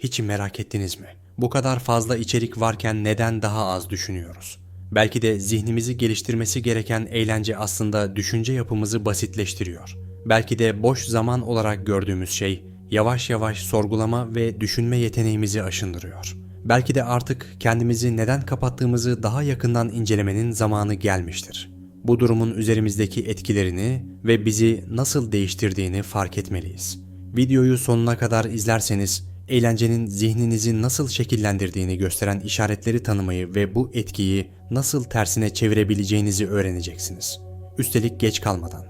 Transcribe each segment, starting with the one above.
Hiç merak ettiniz mi? Bu kadar fazla içerik varken neden daha az düşünüyoruz? Belki de zihnimizi geliştirmesi gereken eğlence aslında düşünce yapımızı basitleştiriyor. Belki de boş zaman olarak gördüğümüz şey yavaş yavaş sorgulama ve düşünme yeteneğimizi aşındırıyor. Belki de artık kendimizi neden kapattığımızı daha yakından incelemenin zamanı gelmiştir. Bu durumun üzerimizdeki etkilerini ve bizi nasıl değiştirdiğini fark etmeliyiz. Videoyu sonuna kadar izlerseniz eğlencenin zihninizi nasıl şekillendirdiğini gösteren işaretleri tanımayı ve bu etkiyi nasıl tersine çevirebileceğinizi öğreneceksiniz. Üstelik geç kalmadan.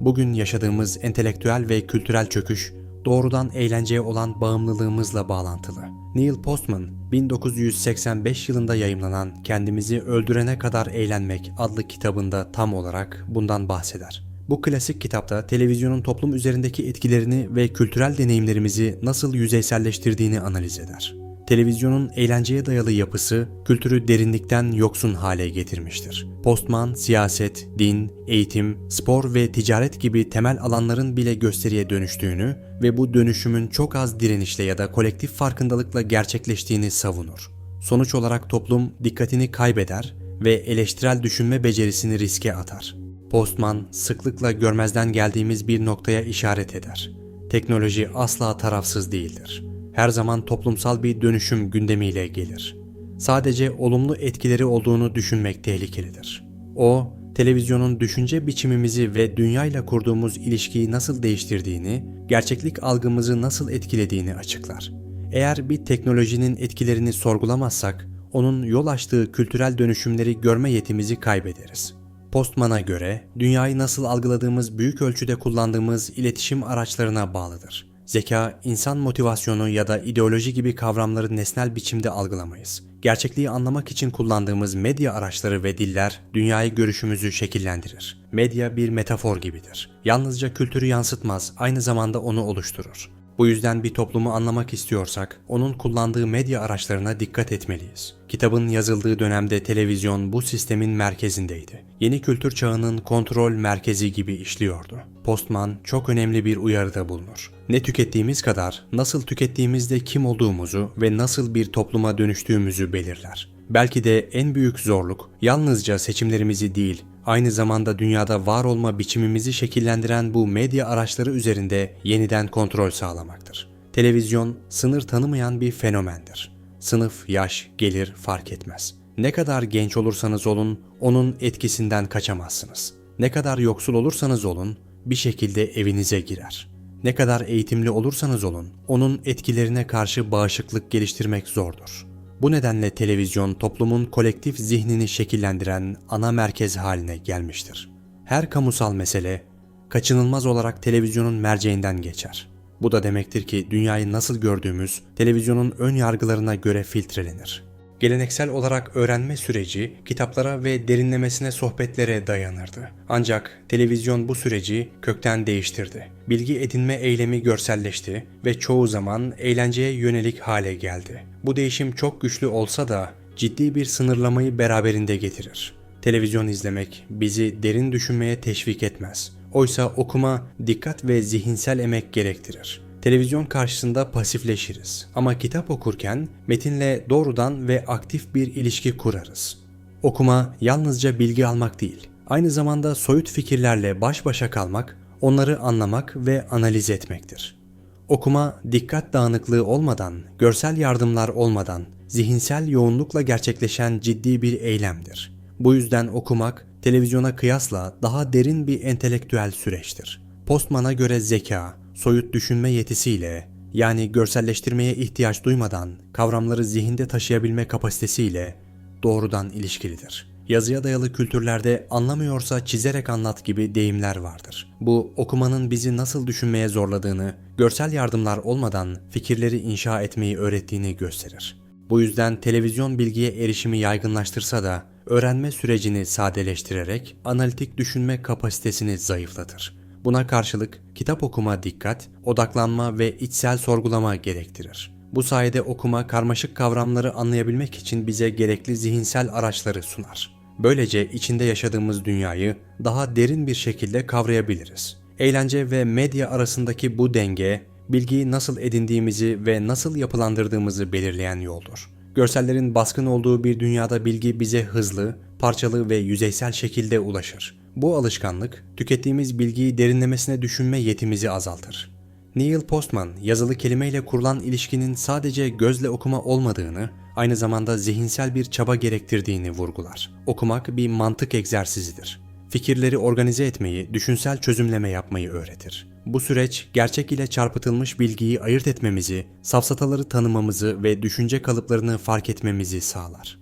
Bugün yaşadığımız entelektüel ve kültürel çöküş doğrudan eğlenceye olan bağımlılığımızla bağlantılı. Neil Postman 1985 yılında yayımlanan Kendimizi Öldürene Kadar Eğlenmek adlı kitabında tam olarak bundan bahseder. Bu klasik kitapta televizyonun toplum üzerindeki etkilerini ve kültürel deneyimlerimizi nasıl yüzeyselleştirdiğini analiz eder. Televizyonun eğlenceye dayalı yapısı kültürü derinlikten yoksun hale getirmiştir. Postman, siyaset, din, eğitim, spor ve ticaret gibi temel alanların bile gösteriye dönüştüğünü ve bu dönüşümün çok az direnişle ya da kolektif farkındalıkla gerçekleştiğini savunur. Sonuç olarak toplum dikkatini kaybeder ve eleştirel düşünme becerisini riske atar. Postman sıklıkla görmezden geldiğimiz bir noktaya işaret eder. Teknoloji asla tarafsız değildir. Her zaman toplumsal bir dönüşüm gündemiyle gelir. Sadece olumlu etkileri olduğunu düşünmek tehlikelidir. O, televizyonun düşünce biçimimizi ve dünyayla kurduğumuz ilişkiyi nasıl değiştirdiğini, gerçeklik algımızı nasıl etkilediğini açıklar. Eğer bir teknolojinin etkilerini sorgulamazsak, onun yol açtığı kültürel dönüşümleri görme yetimizi kaybederiz. Postman'a göre dünyayı nasıl algıladığımız büyük ölçüde kullandığımız iletişim araçlarına bağlıdır. Zeka, insan motivasyonu ya da ideoloji gibi kavramları nesnel biçimde algılamayız. Gerçekliği anlamak için kullandığımız medya araçları ve diller dünyayı görüşümüzü şekillendirir. Medya bir metafor gibidir. Yalnızca kültürü yansıtmaz, aynı zamanda onu oluşturur. Bu yüzden bir toplumu anlamak istiyorsak onun kullandığı medya araçlarına dikkat etmeliyiz. Kitabın yazıldığı dönemde televizyon bu sistemin merkezindeydi. Yeni kültür çağının kontrol merkezi gibi işliyordu. Postman çok önemli bir uyarıda bulunur. Ne tükettiğimiz kadar nasıl tükettiğimizde kim olduğumuzu ve nasıl bir topluma dönüştüğümüzü belirler. Belki de en büyük zorluk yalnızca seçimlerimizi değil, aynı zamanda dünyada var olma biçimimizi şekillendiren bu medya araçları üzerinde yeniden kontrol sağlamaktır. Televizyon sınır tanımayan bir fenomendir. Sınıf, yaş, gelir fark etmez. Ne kadar genç olursanız olun onun etkisinden kaçamazsınız. Ne kadar yoksul olursanız olun bir şekilde evinize girer. Ne kadar eğitimli olursanız olun onun etkilerine karşı bağışıklık geliştirmek zordur. Bu nedenle televizyon toplumun kolektif zihnini şekillendiren ana merkez haline gelmiştir. Her kamusal mesele kaçınılmaz olarak televizyonun merceğinden geçer. Bu da demektir ki dünyayı nasıl gördüğümüz televizyonun ön yargılarına göre filtrelenir. Geleneksel olarak öğrenme süreci kitaplara ve derinlemesine sohbetlere dayanırdı. Ancak televizyon bu süreci kökten değiştirdi. Bilgi edinme eylemi görselleşti ve çoğu zaman eğlenceye yönelik hale geldi. Bu değişim çok güçlü olsa da ciddi bir sınırlamayı beraberinde getirir. Televizyon izlemek bizi derin düşünmeye teşvik etmez. Oysa okuma dikkat ve zihinsel emek gerektirir. Televizyon karşısında pasifleşiriz ama kitap okurken metinle doğrudan ve aktif bir ilişki kurarız. Okuma yalnızca bilgi almak değil, aynı zamanda soyut fikirlerle baş başa kalmak, onları anlamak ve analiz etmektir. Okuma dikkat dağınıklığı olmadan, görsel yardımlar olmadan, zihinsel yoğunlukla gerçekleşen ciddi bir eylemdir. Bu yüzden okumak televizyona kıyasla daha derin bir entelektüel süreçtir. Postman'a göre zeka, soyut düşünme yetisiyle yani görselleştirmeye ihtiyaç duymadan kavramları zihinde taşıyabilme kapasitesiyle doğrudan ilişkilidir. Yazıya dayalı kültürlerde anlamıyorsa çizerek anlat gibi deyimler vardır. Bu okumanın bizi nasıl düşünmeye zorladığını, görsel yardımlar olmadan fikirleri inşa etmeyi öğrettiğini gösterir. Bu yüzden televizyon bilgiye erişimi yaygınlaştırsa da öğrenme sürecini sadeleştirerek analitik düşünme kapasitesini zayıflatır. Buna karşılık kitap okuma dikkat, odaklanma ve içsel sorgulama gerektirir. Bu sayede okuma karmaşık kavramları anlayabilmek için bize gerekli zihinsel araçları sunar. Böylece içinde yaşadığımız dünyayı daha derin bir şekilde kavrayabiliriz. Eğlence ve medya arasındaki bu denge bilgiyi nasıl edindiğimizi ve nasıl yapılandırdığımızı belirleyen yoldur. Görsellerin baskın olduğu bir dünyada bilgi bize hızlı, parçalı ve yüzeysel şekilde ulaşır. Bu alışkanlık, tükettiğimiz bilgiyi derinlemesine düşünme yetimizi azaltır. Neil Postman, yazılı kelimeyle kurulan ilişkinin sadece gözle okuma olmadığını, aynı zamanda zihinsel bir çaba gerektirdiğini vurgular. Okumak bir mantık egzersizidir. Fikirleri organize etmeyi, düşünsel çözümleme yapmayı öğretir. Bu süreç gerçek ile çarpıtılmış bilgiyi ayırt etmemizi, safsataları tanımamızı ve düşünce kalıplarını fark etmemizi sağlar.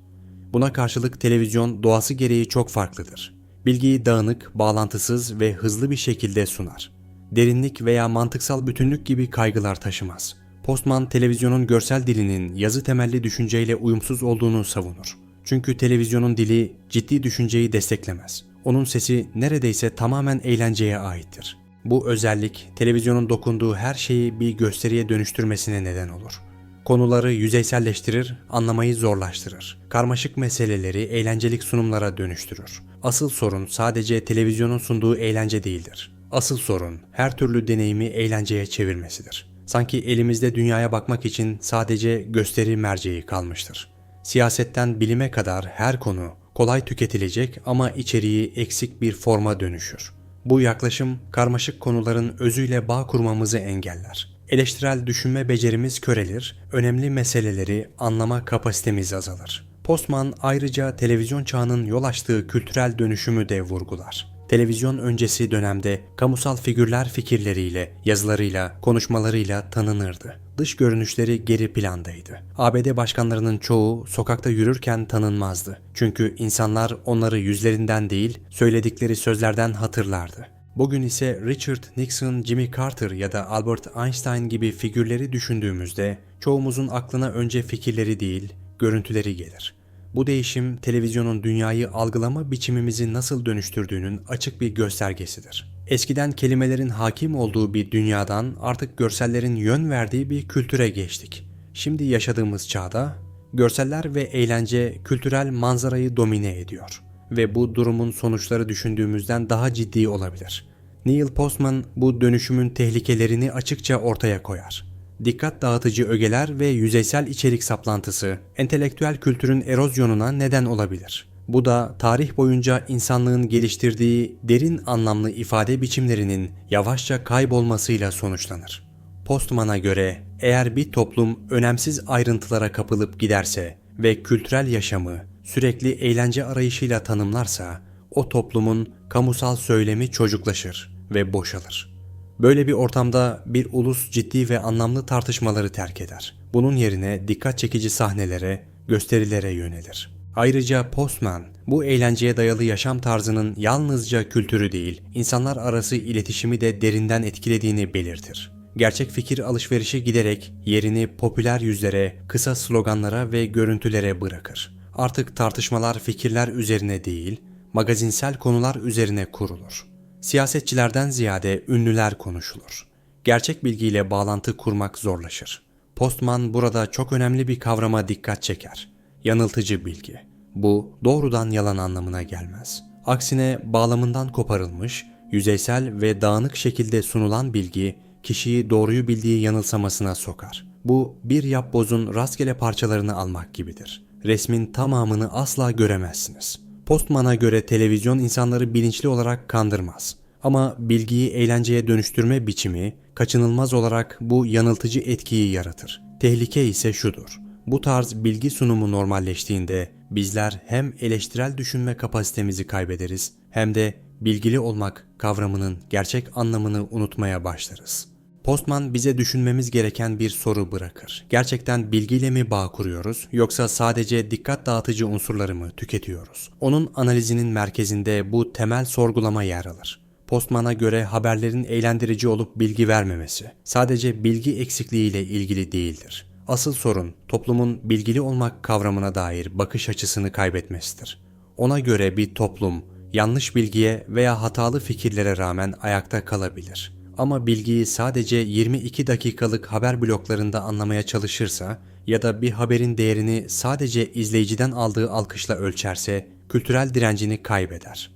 Buna karşılık televizyon doğası gereği çok farklıdır. Bilgiyi dağınık, bağlantısız ve hızlı bir şekilde sunar. Derinlik veya mantıksal bütünlük gibi kaygılar taşımaz. Postman televizyonun görsel dilinin yazı temelli düşünceyle uyumsuz olduğunu savunur. Çünkü televizyonun dili ciddi düşünceyi desteklemez. Onun sesi neredeyse tamamen eğlenceye aittir. Bu özellik televizyonun dokunduğu her şeyi bir gösteriye dönüştürmesine neden olur. Konuları yüzeyselleştirir, anlamayı zorlaştırır. Karmaşık meseleleri eğlencelik sunumlara dönüştürür. Asıl sorun sadece televizyonun sunduğu eğlence değildir. Asıl sorun her türlü deneyimi eğlenceye çevirmesidir. Sanki elimizde dünyaya bakmak için sadece gösteri merceği kalmıştır. Siyasetten bilime kadar her konu kolay tüketilecek ama içeriği eksik bir forma dönüşür. Bu yaklaşım karmaşık konuların özüyle bağ kurmamızı engeller. Eleştirel düşünme becerimiz körelir, önemli meseleleri anlama kapasitemiz azalır. Postman ayrıca televizyon çağının yol açtığı kültürel dönüşümü de vurgular. Televizyon öncesi dönemde kamusal figürler fikirleriyle, yazılarıyla, konuşmalarıyla tanınırdı. Dış görünüşleri geri plandaydı. ABD başkanlarının çoğu sokakta yürürken tanınmazdı. Çünkü insanlar onları yüzlerinden değil, söyledikleri sözlerden hatırlardı. Bugün ise Richard Nixon, Jimmy Carter ya da Albert Einstein gibi figürleri düşündüğümüzde çoğumuzun aklına önce fikirleri değil, görüntüleri gelir. Bu değişim televizyonun dünyayı algılama biçimimizi nasıl dönüştürdüğünün açık bir göstergesidir. Eskiden kelimelerin hakim olduğu bir dünyadan artık görsellerin yön verdiği bir kültüre geçtik. Şimdi yaşadığımız çağda görseller ve eğlence kültürel manzarayı domine ediyor ve bu durumun sonuçları düşündüğümüzden daha ciddi olabilir. Neil Postman bu dönüşümün tehlikelerini açıkça ortaya koyar dikkat dağıtıcı ögeler ve yüzeysel içerik saplantısı entelektüel kültürün erozyonuna neden olabilir. Bu da tarih boyunca insanlığın geliştirdiği derin anlamlı ifade biçimlerinin yavaşça kaybolmasıyla sonuçlanır. Postman'a göre eğer bir toplum önemsiz ayrıntılara kapılıp giderse ve kültürel yaşamı sürekli eğlence arayışıyla tanımlarsa o toplumun kamusal söylemi çocuklaşır ve boşalır. Böyle bir ortamda bir ulus ciddi ve anlamlı tartışmaları terk eder. Bunun yerine dikkat çekici sahnelere, gösterilere yönelir. Ayrıca Postman, bu eğlenceye dayalı yaşam tarzının yalnızca kültürü değil, insanlar arası iletişimi de derinden etkilediğini belirtir. Gerçek fikir alışverişi giderek yerini popüler yüzlere, kısa sloganlara ve görüntülere bırakır. Artık tartışmalar fikirler üzerine değil, magazinsel konular üzerine kurulur. Siyasetçilerden ziyade ünlüler konuşulur. Gerçek bilgiyle bağlantı kurmak zorlaşır. Postman burada çok önemli bir kavrama dikkat çeker. Yanıltıcı bilgi. Bu doğrudan yalan anlamına gelmez. Aksine bağlamından koparılmış, yüzeysel ve dağınık şekilde sunulan bilgi kişiyi doğruyu bildiği yanılsamasına sokar. Bu bir yapbozun rastgele parçalarını almak gibidir. Resmin tamamını asla göremezsiniz. Postman'a göre televizyon insanları bilinçli olarak kandırmaz. Ama bilgiyi eğlenceye dönüştürme biçimi kaçınılmaz olarak bu yanıltıcı etkiyi yaratır. Tehlike ise şudur. Bu tarz bilgi sunumu normalleştiğinde bizler hem eleştirel düşünme kapasitemizi kaybederiz hem de bilgili olmak kavramının gerçek anlamını unutmaya başlarız. Postman bize düşünmemiz gereken bir soru bırakır. Gerçekten bilgiyle mi bağ kuruyoruz yoksa sadece dikkat dağıtıcı unsurları mı tüketiyoruz? Onun analizinin merkezinde bu temel sorgulama yer alır. Postman'a göre haberlerin eğlendirici olup bilgi vermemesi sadece bilgi eksikliğiyle ilgili değildir. Asıl sorun toplumun bilgili olmak kavramına dair bakış açısını kaybetmesidir. Ona göre bir toplum yanlış bilgiye veya hatalı fikirlere rağmen ayakta kalabilir. Ama bilgiyi sadece 22 dakikalık haber bloklarında anlamaya çalışırsa ya da bir haberin değerini sadece izleyiciden aldığı alkışla ölçerse kültürel direncini kaybeder.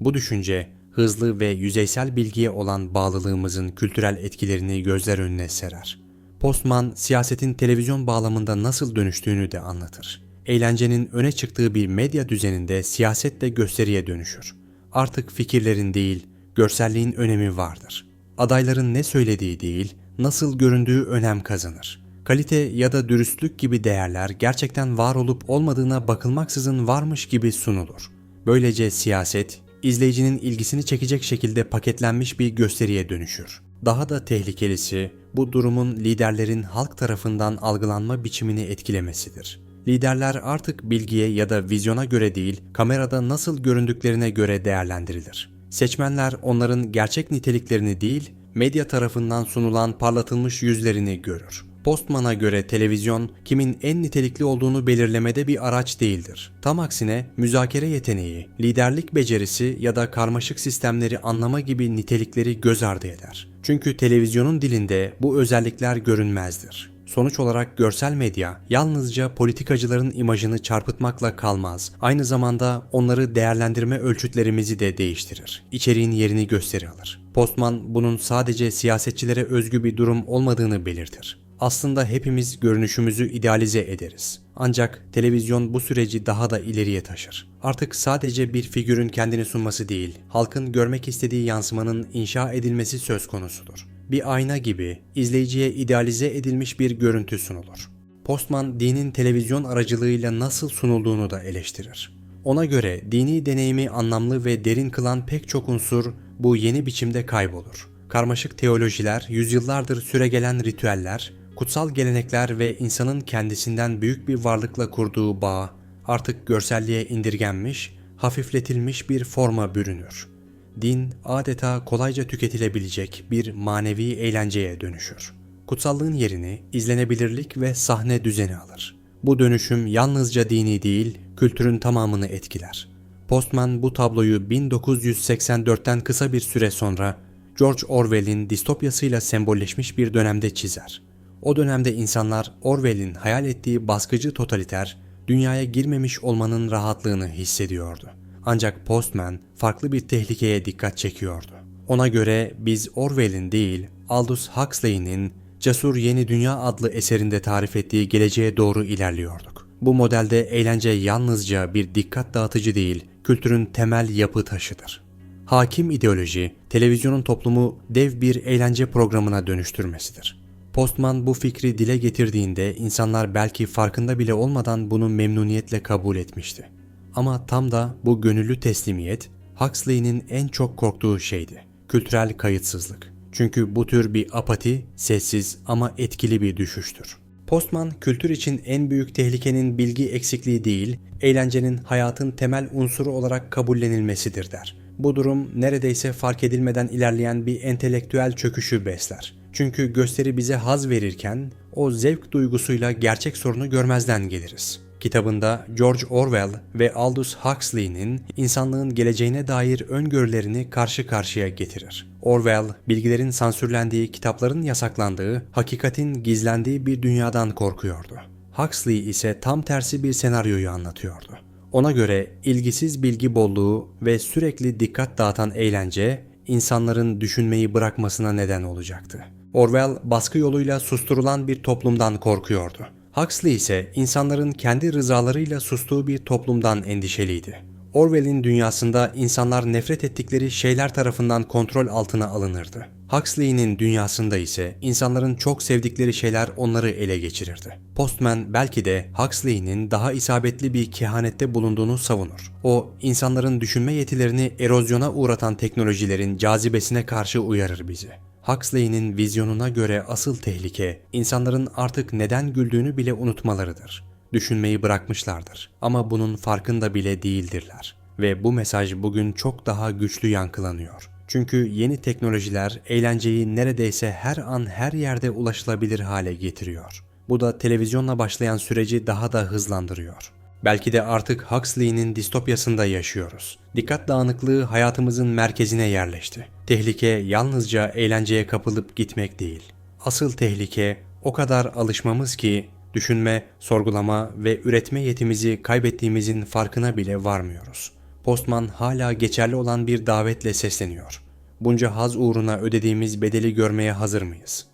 Bu düşünce hızlı ve yüzeysel bilgiye olan bağlılığımızın kültürel etkilerini gözler önüne serer. Postman, siyasetin televizyon bağlamında nasıl dönüştüğünü de anlatır. Eğlencenin öne çıktığı bir medya düzeninde siyaset de gösteriye dönüşür. Artık fikirlerin değil, görselliğin önemi vardır. Adayların ne söylediği değil, nasıl göründüğü önem kazanır. Kalite ya da dürüstlük gibi değerler gerçekten var olup olmadığına bakılmaksızın varmış gibi sunulur. Böylece siyaset, izleyicinin ilgisini çekecek şekilde paketlenmiş bir gösteriye dönüşür. Daha da tehlikelisi bu durumun liderlerin halk tarafından algılanma biçimini etkilemesidir. Liderler artık bilgiye ya da vizyona göre değil, kamerada nasıl göründüklerine göre değerlendirilir. Seçmenler onların gerçek niteliklerini değil, medya tarafından sunulan parlatılmış yüzlerini görür. Postman'a göre televizyon kimin en nitelikli olduğunu belirlemede bir araç değildir. Tam aksine müzakere yeteneği, liderlik becerisi ya da karmaşık sistemleri anlama gibi nitelikleri göz ardı eder. Çünkü televizyonun dilinde bu özellikler görünmezdir. Sonuç olarak görsel medya yalnızca politikacıların imajını çarpıtmakla kalmaz. Aynı zamanda onları değerlendirme ölçütlerimizi de değiştirir. İçeriğin yerini gösteri alır. Postman bunun sadece siyasetçilere özgü bir durum olmadığını belirtir. Aslında hepimiz görünüşümüzü idealize ederiz. Ancak televizyon bu süreci daha da ileriye taşır. Artık sadece bir figürün kendini sunması değil, halkın görmek istediği yansımanın inşa edilmesi söz konusudur. Bir ayna gibi izleyiciye idealize edilmiş bir görüntü sunulur. Postman dinin televizyon aracılığıyla nasıl sunulduğunu da eleştirir. Ona göre dini deneyimi anlamlı ve derin kılan pek çok unsur bu yeni biçimde kaybolur. Karmaşık teolojiler, yüzyıllardır süregelen ritüeller, kutsal gelenekler ve insanın kendisinden büyük bir varlıkla kurduğu bağ artık görselliğe indirgenmiş, hafifletilmiş bir forma bürünür. Din adeta kolayca tüketilebilecek bir manevi eğlenceye dönüşür. Kutsallığın yerini izlenebilirlik ve sahne düzeni alır. Bu dönüşüm yalnızca dini değil, kültürün tamamını etkiler. Postman bu tabloyu 1984'ten kısa bir süre sonra George Orwell'in distopyasıyla sembolleşmiş bir dönemde çizer. O dönemde insanlar Orwell'in hayal ettiği baskıcı totaliter, dünyaya girmemiş olmanın rahatlığını hissediyordu. Ancak Postman farklı bir tehlikeye dikkat çekiyordu. Ona göre biz Orwell'in değil, Aldous Huxley'nin Cesur Yeni Dünya adlı eserinde tarif ettiği geleceğe doğru ilerliyorduk. Bu modelde eğlence yalnızca bir dikkat dağıtıcı değil, kültürün temel yapı taşıdır. Hakim ideoloji, televizyonun toplumu dev bir eğlence programına dönüştürmesidir. Postman bu fikri dile getirdiğinde insanlar belki farkında bile olmadan bunu memnuniyetle kabul etmişti. Ama tam da bu gönüllü teslimiyet Huxley'nin en çok korktuğu şeydi. Kültürel kayıtsızlık. Çünkü bu tür bir apati sessiz ama etkili bir düşüştür. Postman kültür için en büyük tehlikenin bilgi eksikliği değil, eğlencenin hayatın temel unsuru olarak kabullenilmesidir der. Bu durum neredeyse fark edilmeden ilerleyen bir entelektüel çöküşü besler. Çünkü gösteri bize haz verirken o zevk duygusuyla gerçek sorunu görmezden geliriz. Kitabında George Orwell ve Aldous Huxley'nin insanlığın geleceğine dair öngörülerini karşı karşıya getirir. Orwell, bilgilerin sansürlendiği, kitapların yasaklandığı, hakikatin gizlendiği bir dünyadan korkuyordu. Huxley ise tam tersi bir senaryoyu anlatıyordu. Ona göre ilgisiz bilgi bolluğu ve sürekli dikkat dağıtan eğlence insanların düşünmeyi bırakmasına neden olacaktı. Orwell baskı yoluyla susturulan bir toplumdan korkuyordu. Huxley ise insanların kendi rızalarıyla sustuğu bir toplumdan endişeliydi. Orwell'in dünyasında insanlar nefret ettikleri şeyler tarafından kontrol altına alınırdı. Huxley'nin dünyasında ise insanların çok sevdikleri şeyler onları ele geçirirdi. Postman belki de Huxley'nin daha isabetli bir kehanette bulunduğunu savunur. O, insanların düşünme yetilerini erozyona uğratan teknolojilerin cazibesine karşı uyarır bizi. Huxley'nin vizyonuna göre asıl tehlike insanların artık neden güldüğünü bile unutmalarıdır. Düşünmeyi bırakmışlardır ama bunun farkında bile değildirler. Ve bu mesaj bugün çok daha güçlü yankılanıyor. Çünkü yeni teknolojiler eğlenceyi neredeyse her an her yerde ulaşılabilir hale getiriyor. Bu da televizyonla başlayan süreci daha da hızlandırıyor. Belki de artık Huxley'nin distopyasında yaşıyoruz. Dikkat dağınıklığı hayatımızın merkezine yerleşti. Tehlike yalnızca eğlenceye kapılıp gitmek değil. Asıl tehlike o kadar alışmamız ki düşünme, sorgulama ve üretme yetimizi kaybettiğimizin farkına bile varmıyoruz. Postman hala geçerli olan bir davetle sesleniyor. Bunca haz uğruna ödediğimiz bedeli görmeye hazır mıyız?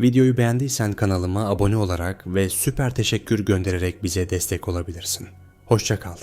Videoyu beğendiysen kanalıma abone olarak ve süper teşekkür göndererek bize destek olabilirsin. Hoşça kal.